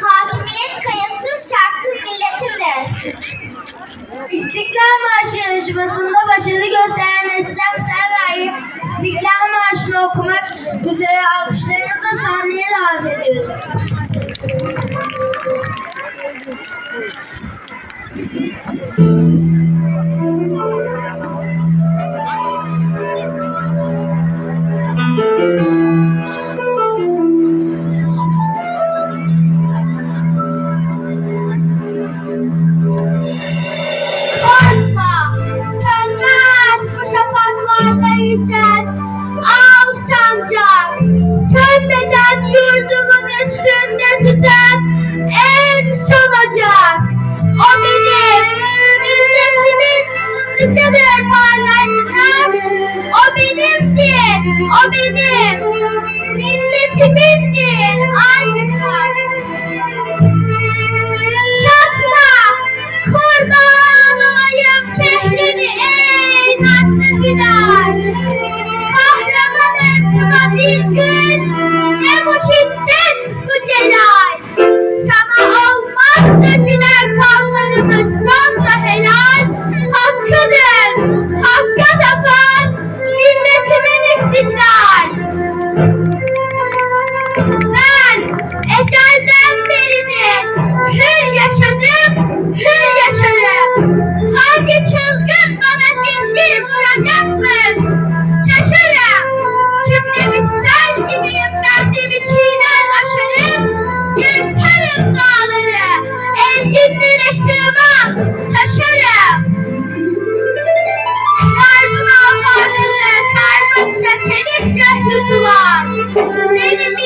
Hakimiyet kayıtsız şartsız milletimdir. İstiklal Marşı yarışmasında başarı gösteren Eslem Serra'yı İstiklal Marşı'nı okumak üzere alkışlarınızla sahneye davet ediyorum. Korkma, Sönmeden yurdumun üstünde tüten en son ocak. O benim, milletimin dışıdır parlayan. O benimdir, o benim, milletimindir ancak. Çatma, kurban olayım şehrini ey taşlı fidan. Kahraman etme bir gün, taşarım. Garbın afakını sarmışsa telif zöhrü duvar. Benim